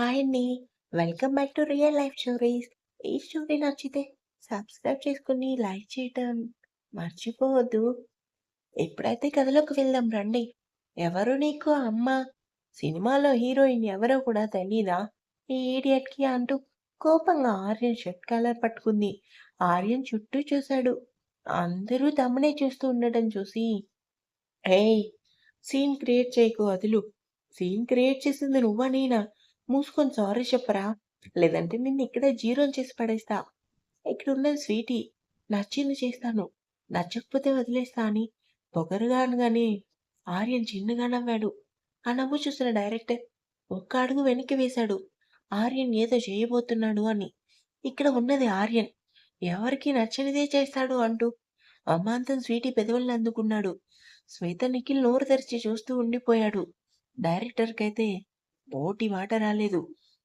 Hi అండి. Welcome back to real life stories. ఈ story నచ్చితే సబ్స్క్రైబ్ చేసుకుని లైక్ చేయటం మర్చిపోవద్దు. ఎప్పుడైతే కథలోకి వెళ్దాం రండి. ఎవరు నీకు అమ్మ? సినిమాలో హీరోయిన్ ఎవరో కూడా తెలీదా? ఈ ఈడియట్‌కి అంటూ కోపంగా ఆర్యన్ షర్ట్ కలర్ పట్టుకుంది. ఆర్యన్ చుట్టూ చూశాడు. అందరూ తమనే చూస్తూ ఉండటం చూసి ఏయ్! సీన్ క్రియేట్ చేయకు వదులు. సీన్ క్రియేట్ చేసింది నువ్వా నేనా? మూసుకొని సారీ చెప్పరా! లేదంటే నిన్ను ఇక్కడే జీరోలు చేసి పడేస్తా. ఇక్కడున్నది స్వీటీ. నచ్చింది చేస్తాను. నచ్చకపోతే వదిలేస్తా అని పొగరుగాను అనగానే ఆర్యన్ చిన్నగా నవ్వాడు. ఆ నవ్వు చూసిన డైరెక్టర్ ఒక్క అడుగు వెనక్కి వేశాడు. ఆర్యన్ ఏదో చేయబోతున్నాడు అని. ఇక్కడ ఉన్నది ఆర్యన్. ఎవరికి నచ్చనిదే చేస్తాడు అంటూ అమాంతం స్వీటీ పెదవులను అందుకున్నాడు. శ్వేత నిఖిల్ నోరు తెరిచి చూస్తూ ఉండిపోయాడు. డైరెక్టర్‌కైతే నోటి మాట రాలేదు.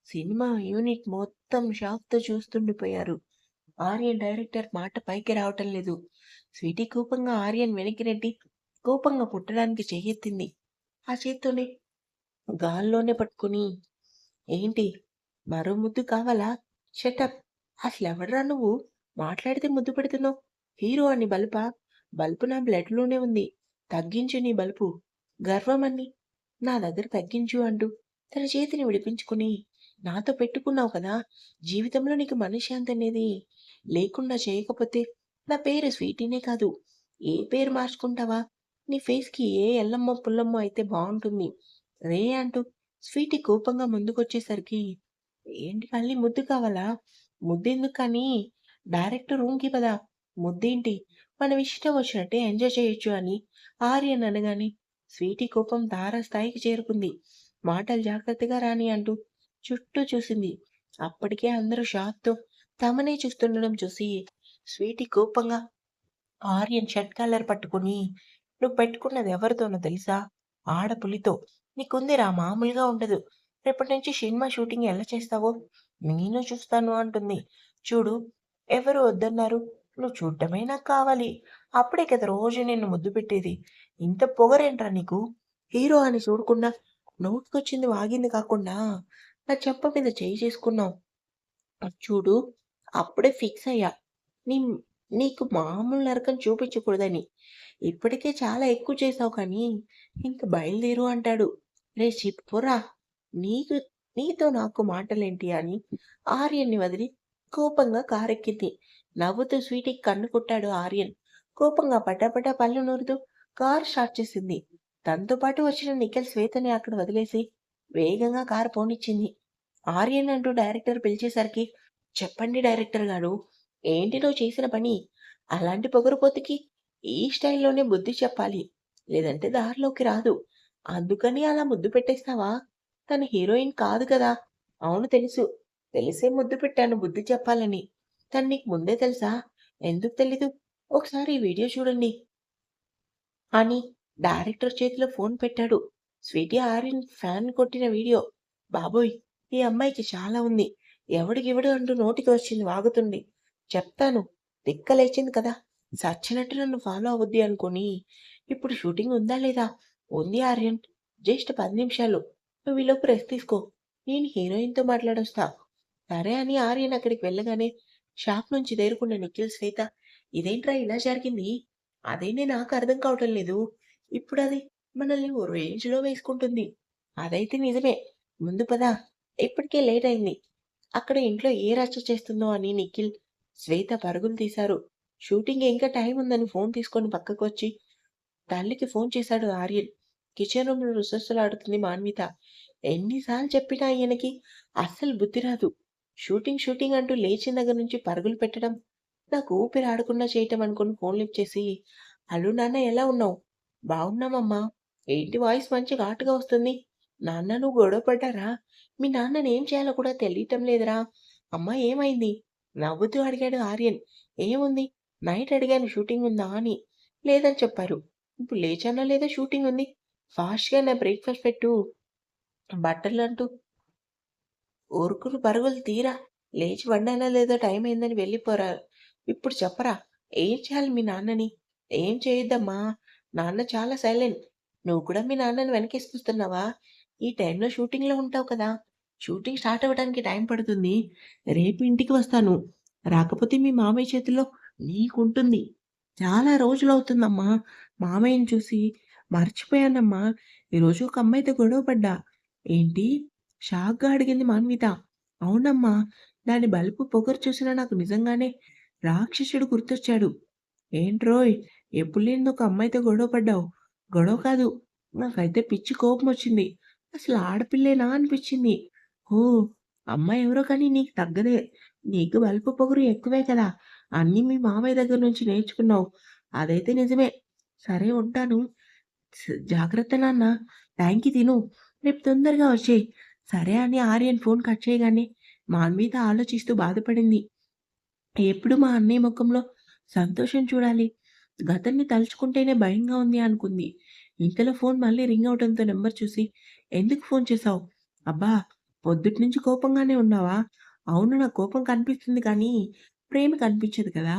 సినిమా యూనిట్ మొత్తం షాక్‌తో చూస్తుండిపోయారు. ఆర్యన్ డైరెక్టర్ మాట పైకి రావటం లేదు. స్వీటీ కోపంగా ఆర్యన్ వెనక్కి నెట్టి కోపంగా పుట్టడానికి చెయ్యెత్తింది. ఆ చేత్తోనే గాల్లోనే పట్టుకుని ఏంటి? మరో ముద్దు కావాలా? షటప్! అసలెవడ్రా నువ్వు? మాట్లాడితే ముద్దు పెడుతున్నావు. హీరో అని బల్ప బల్పు నా బ్లడ్‌లోనే ఉంది. తగ్గించు నీ బల్పు గర్వమని నా దగ్గర తగ్గించు అంటూ తన చేతిని విడిపించుకుని నాతో పెట్టుకున్నావు కదా! జీవితంలో నీకు మనశ్శాంతి అనేది లేకుండా చేయకపోతే నా పేరు స్వీటీనే కాదు. ఏ పేరు మార్చుకుంటావా? నీ ఫేస్‌కి ఏ ఎల్లమ్మో, పుల్లమ్మో అయితే బాగుంటుంది రే అంటూ స్వీటీ కోపంగా ముందుకొచ్చేసరికి ఏంటి మళ్ళీ ముద్దు కావాలా? ముద్దెందుకు కానీ డైరెక్ట్ రూమ్‌కి పద. ముద్దేంటి? మనం ఇష్టం వచ్చినట్టే ఎంజాయ్ చేయొచ్చు అని ఆర్యన్ అనగానే స్వీటీ కోపం తారాస్థాయికి చేరుకుంది. మాటలు జాగ్రత్తగా రాని అంటూ చుట్టూ చూసింది. అప్పటికే అందరూ షాక్‌తో తమనే చూస్తుండడం చూసి స్వీటీ కోపంగా ఆర్యన్ షర్ట్ కాలర్ పట్టుకుని నువ్వు పెట్టుకున్నది ఎవరితోనో తెలుసా? ఆడపులితో. నీకుందిరా మామూలుగా ఉండదు. రేపటి నుంచి సినిమా షూటింగ్ ఎలా చేస్తావో నేను చూస్తాను అంటుంది. చూడు ఎవరు వద్దన్నారు? నువ్వు చూడటమే నాకు కావాలి. అప్పుడే కదా రోజు నిన్ను ముద్దు పెట్టేది. ఇంత పొగరేంట్రా నీకు? హీరో అని చూడకుండా నోటికొచ్చింది వాగింది కాకుండా నా చెంప మీద చేయి చేసుకున్నావు. చూడు అప్పుడే ఫిక్స్ అయ్యా. నీ నీకు మామూలు నరకం చూపించకూడదని. ఇప్పటికే చాలా ఎక్కువ చేశావు కానీ ఇంక బయలుదేరు అంటాడు. రే చిప్పురా! నీకు నీతో నాకు మాటలేంటి అని ఆర్యన్‌ని వదిలి కోపంగా కారెక్కింది. నవ్వుతూ స్వీటీకి కన్ను కొట్టాడు ఆర్యన్. కోపంగా పటాపటా పళ్ళు నూరుతూ కారు స్టార్ట్ చేసింది. తనతో పాటు వచ్చిన నిఖిల్ శ్వేతని అక్కడ వదిలేసి వేగంగా కారు పోనిచ్చింది. ఆర్యన్ అంటూ డైరెక్టర్ పిలిచేసరికి చెప్పండి డైరెక్టర్ గారు. ఏంటి నువ్వు చేసిన పని? అలాంటి పొగరుపోతుకి ఈ స్టైల్‌లోనే బుద్ధి చెప్పాలి. లేదంటే దారిలోకి రాదు. అందుకని అలా ముద్దు పెట్టేస్తావా? తను హీరోయిన్ కాదు కదా! అవును తెలుసు. తెలిసే ముద్దు పెట్టాను బుద్ధి చెప్పాలని. తను నీకు ముందే తెలుసా? ఎందుకు తెలీదు? ఒకసారి ఈ వీడియో చూడండి. అని డైరెక్టర్ చేతిలో ఫోన్ పెట్టాడు. స్వీటీ ఆర్యన్ ఫ్యాన్ కొట్టిన వీడియో. బాబోయ్! ఈ అమ్మాయికి చాలా ఉంది. ఎవడికివడు అంటూ నోటికి వచ్చింది వాగుతుంది. చెప్తాను. తిక్కలేచింది కదా! సచ్చినట్టు నన్ను ఫాలో అవుద్ది అనుకోని ఇప్పుడు షూటింగ్ ఉందా లేదా? ఉంది ఆర్యన్. జస్ట్ పది నిమిషాలు. నువ్వు ఈలోపు రెస్ట్ తీసుకో. నేను హీరోయిన్‌తో మాట్లాడొస్తా. సరే అని ఆర్యన్ అక్కడికి వెళ్ళగానే షాప్ నుంచి దేరుకున్న నిఖిల్, శ్వేత ఇదేంట్రా ఇలా జరిగింది? అదేనే నాకు అర్థం కావటం లేదు. ఇప్పుడు అది మనల్ని ఓ రేంజ్‌లో వేసుకుంటుంది. అదైతే నిజమే. ముందు పద. ఇప్పటికే లేట్ అయింది. అక్కడ ఇంట్లో ఏ రచ్చ చేస్తుందో అని నిఖిల్, శ్వేత పరుగులు తీశారు. షూటింగ్ ఇంకా టైం ఉందని ఫోన్ తీసుకొని పక్కకు వచ్చి తల్లికి ఫోన్ చేశాడు ఆర్యన్. కిచెన్ రూమ్‌లో రుసరుసలాడుతుంది మాన్విత. ఎన్నిసార్లు చెప్పినా ఈయనకి అస్సలు బుద్ధి రాదు. షూటింగ్ షూటింగ్ అంటూ లేచిన దగ్గర నుంచి పరుగులు పెట్టడం, నాకు ఊపిరి ఆడకుండా చేయటం అనుకుని ఫోన్ లిఫ్ట్ చేసి హలో నాన్న ఎలా ఉన్నావు? బాగున్నామమ్మా. ఏంటి వాయిస్ మంచి ఘాటుగా వస్తుంది? నాన్న నువ్వు గొడవ పడ్డారా? మీ నాన్నని ఏం చేయాలో కూడా తెలియటం లేదురా. అమ్మా ఏమైంది? నవ్వుతూ అడిగాడు ఆర్యన్. ఏముంది? నైట్ అడిగాను షూటింగ్ ఉందా అని. లేదని చెప్పారు. ఇప్పుడు లేచానా లేదా షూటింగ్ ఉంది. ఫాస్ట్‌గా నా బ్రేక్‌ఫాస్ట్ పెట్టు. బట్టలు అంటూ ఉరుకులు పరుగులు తీరా. లేచి వండానా లేదో టైం అయిందని వెళ్ళిపోరా. ఇప్పుడు చెప్పరా? ఏం చేయాలి మీ నాన్నని? ఏం చేయొద్దమ్మా. నాన్న చాలా సైలెంట్. నువ్వు కూడా మీ నాన్నని వెనకేసుకొస్తున్నావా? ఈ టైంలో షూటింగ్‌లో ఉంటావు కదా! షూటింగ్ స్టార్ట్ అవ్వడానికి టైం పడుతుంది. రేపు ఇంటికి వస్తాను. రాకపోతే మీ మామయ్య చేతిలో నీకుంటుంది. చాలా రోజులు అవుతుందమ్మా మామయ్యని చూసి. మర్చిపోయానమ్మా. ఈరోజు ఒక అమ్మాయితో గొడవ పడ్డా. ఏంటి? షాక్‌గా అడిగింది మాన్విత. అవునమ్మా. దాని బలుపు, పొగరు చూసినా నాకు నిజంగానే రాక్షసుడు గుర్తొచ్చాడు. ఏంట్రోయ్! ఎప్పుడు లేనిది ఒక అమ్మాయితో గొడవ పడ్డావు. గొడవ కాదు. నాకైతే పిచ్చి కోపం వచ్చింది అసలు ఆడపిల్లేనా అనిపించింది ఓ అమ్మాయి ఎవరో కానీ నీకు తగ్గదే. నీకు బల్పు పొగరు ఎక్కువే కదా! అన్నీ మీ మామయ్య దగ్గర నుంచి నేర్చుకున్నావు. అదైతే నిజమే. సరే ఉంటాను. జాగ్రత్త నాన్న. టైంకి తిను. రేపు తొందరగా వచ్చేయి సరే అని ఆర్యన్ ఫోన్ కట్ చేయగానే మా మీద ఆలోచిస్తూ బాధపడింది. ఎప్పుడు మా అన్నయ్య ముఖంలో సంతోషం చూడాలి. గతాన్ని తలుచుకుంటేనే భయంగా ఉంది అనుకుంది. ఇంతలో ఫోన్ మళ్ళీ రింగ్ అవడంతో నెంబర్ చూసి ఎందుకు ఫోన్ చేశావు? అబ్బా! పొద్దుట్నుంచి కోపంగానే ఉన్నావా? అవును నాకు కోపం కనిపిస్తుంది కానీ ప్రేమ కనిపించదు కదా!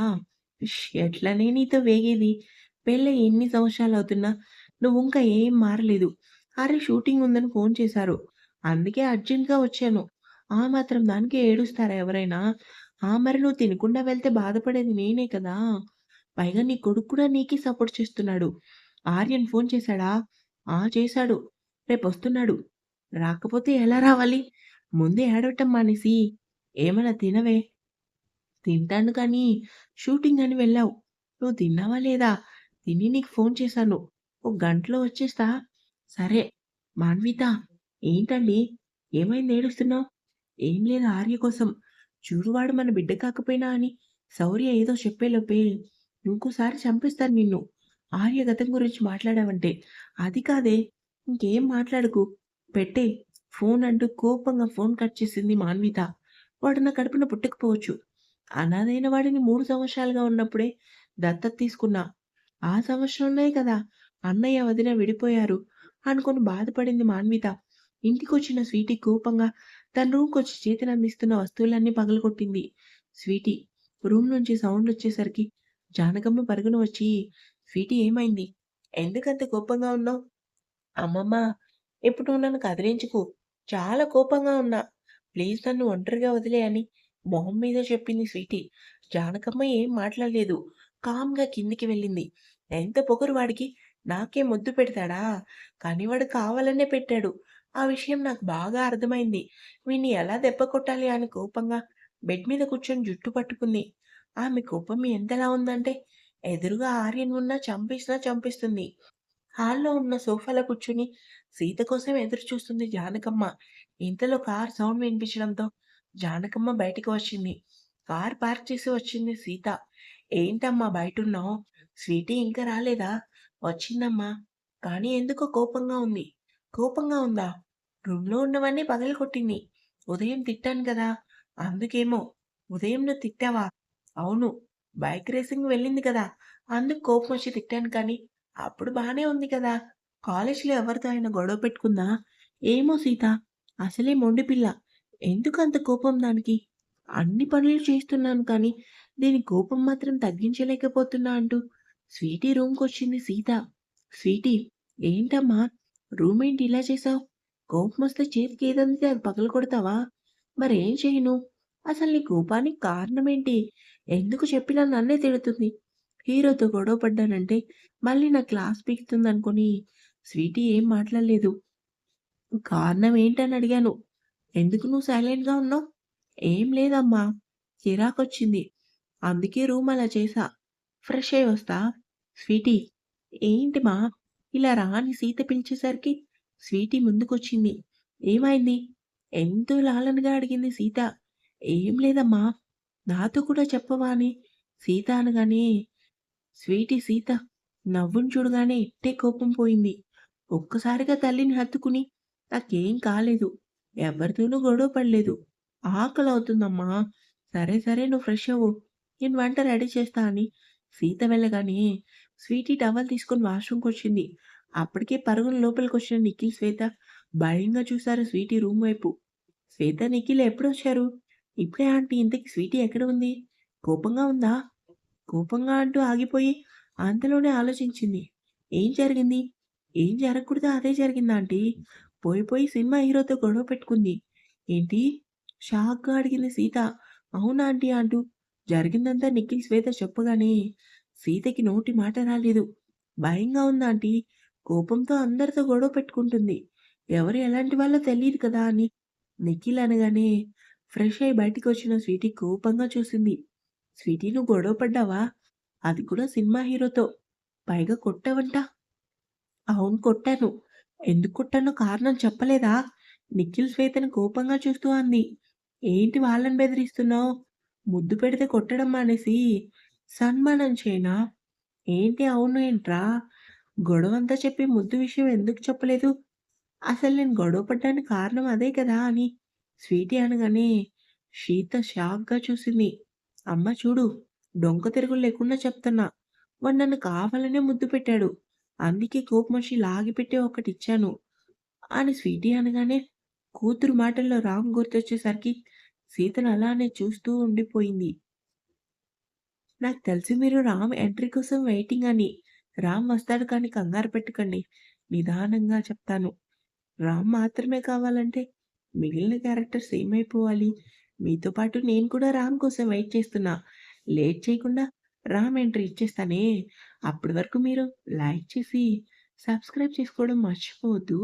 ఇష్! ఎట్లనే నీతో వేగేది. పెళ్ళై ఎన్ని సంవత్సరాలు అవుతున్నా నువ్వు ఇంకా ఏం మారలేదు. అరే షూటింగ్ ఉందని ఫోన్ చేశారు. అందుకే అర్జెంట్‌గా వచ్చాను. ఆ మాత్రం దానికి ఏడుస్తారా ఎవరైనా? ఆ! మరి నువ్వు తినకుండా వెళ్తే బాధపడేది నేనే కదా! పైగా నీ కొడుకు కూడా నీకే సపోర్ట్ చేస్తున్నాడు. ఆర్యన్ ఫోన్ చేశాడా? ఆ! చేశాడు. రేపు వస్తున్నాడు రాకపోతే ఎలా రావాలి? ముందే ఏడవటం మానేసి ఏమైనా తినవే. తింటాను కానీ షూటింగ్ అని వెళ్ళావు. నువ్వు తిన్నావా లేదా? తిని నీకు ఫోన్ చేశాను. ఓ గంటలో వచ్చేస్తా. సరే. మాన్విత ఏంటండి? ఏమైంది ఏడుస్తున్నావు? ఏం లేదు ఆర్య కోసం. చూడు వాడు మన బిడ్డ కాకపోయినా అని శౌర్య ఏదో చెప్పేలోపే ఇంకోసారి చంపేస్తాను నిన్ను. ఆర్య గతం గురించి మాట్లాడావంటే. అది కాదే. ఇంకేం మాట్లాడకు. పెట్టే ఫోన్ అంటూ కోపంగా ఫోన్ కట్ చేసింది మాన్విత. వాడు నా కడుపున పుట్టకపోవచ్చు. అనాథైన వాడిని మూడు సంవత్సరాలుగా ఉన్నప్పుడే దత్తత తీసుకున్నా. ఆ సంవత్సరంలోనే కదా అన్నయ్య, వదిన విడిపోయారు అనుకుని బాధపడింది మాన్విత. ఇంటికొచ్చిన స్వీటీ కోపంగా తన రూమ్‌కొచ్చి చేతనందిస్తున్న వస్తువులన్నీ పగలగొట్టింది. స్వీటీ రూమ్ నుంచి సౌండొచ్చేసరికి జానకమ్మ పరుగున వచ్చి స్వీటీ ఏమైంది? ఎందుకంత కోపంగా ఉన్నావు? అమ్మమ్మ ఇప్పుడు నన్ను కదిలించుకు చాలా కోపంగా ఉన్నా. ప్లీజ్ నన్ను ఒంటరిగా వదిలేయని అని మొహం మీద చెప్పింది స్వీటీ. జానకమ్మ ఏం మాట్లాడలేదు. కామ్‌గా కిందికి వెళ్ళింది. ఎంత పొగరు వాడికి. నాకే ముద్దు పెడతాడా? కానీ వాడు కావాలనే పెట్టాడు. ఆ విషయం నాకు బాగా అర్థమైంది. వీణ్ణి ఎలా దెబ్బ కొట్టాలి అని కోపంగా బెడ్ మీద కూర్చొని జుట్టు పట్టుకుంది. ఆమె కోపం ఎంతలా ఉందంటే ఎదురుగా ఆర్యన్ ఉన్నా చంపేసినా చంపిస్తుంది హాల్‌లో ఉన్న సోఫాలో కూర్చొని సీత కోసం ఎదురు చూస్తుంది జానకమ్మ. ఇంతలో కార్ సౌండ్ వినిపించడంతో జానకమ్మ బయటికి వచ్చింది. కార్ పార్క్ చేసి వచ్చింది సీత. ఏంటమ్మా బయటున్నావు? స్వీటీ ఇంకా రాలేదా? వచ్చిందమ్మా. కానీ ఎందుకో కోపంగా ఉంది. కోపంగా ఉందా? రూమ్‌లో ఉన్నవన్నీ పగలగొట్టింది. ఉదయం తిట్టాను కదా! అందుకేమో. ఉదయం నువ్వు తిట్టావా? అవును. బైక్ రేసింగ్ వెళ్ళింది కదా! అందుకు కోపం వచ్చి తిట్టాను కానీ అప్పుడు బాగానే ఉంది కదా! కాలేజీలో ఎవరితో అయినా గొడవ పెట్టుకుందా? ఏమో సీత. అసలే మొండిపిల్ల. అంత కోపం దానికి? అన్ని పనులు చేస్తున్నాను కానీ దీని కోపం మాత్రం తగ్గించలేకపోతున్నా అంటూ స్వీటీ రూమ్కి వచ్చింది సీత. స్వీటీ ఏంటమ్మా? రూమేంటి ఇలా చేశావు? కోపమొస్తే చేతికి ఏదందితే అది పగలు కొడతావా మరేం చేయను? అసలు నీ కోపానికి కారణమేంటి? ఎందుకు చెప్పినా నన్నే తిడుతుంది. హీరోతో గొడవ పడ్డానంటే మళ్ళీ నా క్లాస్ పీకుతుందనుకోని స్వీటీ ఏం మాట్లాడలేదు. కారణం ఏంటని అడిగాను. ఎందుకు నువ్వు సైలెంట్‌గా ఉన్నావు? ఏం లేదమ్మా. చిరాకొచ్చింది. అందుకే రూమ్ అలా చేశా. ఫ్రెష్ అయ్యి వస్తా. స్వీటీ ఏంటి మా? ఇలా రాని సీత పిలిచేసరికి స్వీటీ ముందుకొచ్చింది. ఏమైంది? ఎంతో లాలనగా అడిగింది సీత. ఏం లేదమ్మా. నాతో కూడా చెప్పవా అని సీత అనగానే స్వీటీ సీత నవ్వును చూడగానే ఇట్టే కోపం పోయింది. ఒక్కసారిగా తల్లిని హత్తుకుని నాకేం కాలేదు. ఎవరితోనూ గొడవ పడలేదు. ఆకలి అవుతుందమ్మా సరే సరే నువ్వు ఫ్రెష్ అవ్వు. నేను వంట రెడీ చేస్తా అని సీత వెళ్ళగానే స్వీటీ టవల్ తీసుకొని వాష్‌రూమ్‌కొచ్చింది. అప్పటికే పరుగున లోపలికొచ్చిన నిఖిల్, శ్వేత భయంగా చూశారు స్వీటీ రూమ్ వైపు. శ్వేత, నిఖిల్ ఎప్పుడు వచ్చారు ఇప్పుడే ఆంటీ ఇంతకి స్వీటీ ఎక్కడ ఉంది? కోపంగా ఉందా? కోపంగా అంటూ ఆగిపోయి అంతలోనే ఆలోచించింది. ఏం జరిగింది? ఏం జరగకూడదో అదే జరిగింది ఆంటీ. పోయి పోయి సినిమా హీరోతో గొడవ పెట్టుకుంది. ఏంటి? షాక్‌గా అడిగింది సీత. అవునా ఆంటీ అంటూ జరిగిందంతా నిఖిల్, శ్వేత చెప్పగానే సీతకి నోటి మాట రాలేదు. భయంగా ఉంది ఆంటీ. కోపంతో అందరితో గొడవ పెట్టుకుంటుంది. ఎవరు ఎలాంటి వాళ్ళో తెలియదు కదా అని నిఖిల్ అనగానే ఫ్రెష్ అయ్యి బయటికొచ్చిన స్వీటీ కోపంగా చూసింది. స్వీటీ నువ్వు గొడవ పడ్డావా? అది కూడా సినిమా హీరోతో. పైగా కొట్టావంట. అవును కొట్టాను. ఎందుకు కొట్టానో కారణం చెప్పలేదా? నిఖిల్ శ్వేతను కోపంగా చూస్తూ అంది. ఏంటి వాళ్ళని బెదిరిస్తున్నావు? ముద్దు పెడితే కొట్టడం మానేసి సన్మానం చేయనా? ఏంటి అవును ఏంట్రా? గొడవంతా చెప్పి ముద్దు విషయం ఎందుకు చెప్పలేదు? అసలు నేను గొడవ పడ్డానికి కారణం అదే కదా అని స్వీటీ అనగానే సీత షాక్‌గా చూసింది. అమ్మ చూడు డొంక తిరుగులు లేకుండా చెప్తున్నా. వాడు నన్ను కావాలనే ముద్దు పెట్టాడు. అందుకే కోపమషి లాగిపెట్టే ఒకటి ఇచ్చాను అని స్వీటీ అనగానే కూతురు మాటల్లో రామ్ గుర్తొచ్చేసరికి సీతను అలానే చూస్తూ ఉండిపోయింది. నాకు తెలుసు మీరు రామ్ ఎంట్రీ కోసం వెయిటింగ్ అని. రామ్ వస్తాడు కానీ కంగారు పెట్టుకండి నిదానంగా చెప్తాను. రామ్ మాత్రమే కావాలంటే మిగిలిన క్యారెక్టర్స్ ఏమైపోవాలి? మీతో పాటు నేను కూడా రామ్ కోసం వెయిట్ చేస్తున్నా. లేట్ చేయకుండా రామ్ ఎంట్రీ ఇచ్చేస్తానే. అప్పటి వరకు మీరు లైక్ చేసి, సబ్స్క్రైబ్ చేసుకోవడం మర్చిపోవద్దు.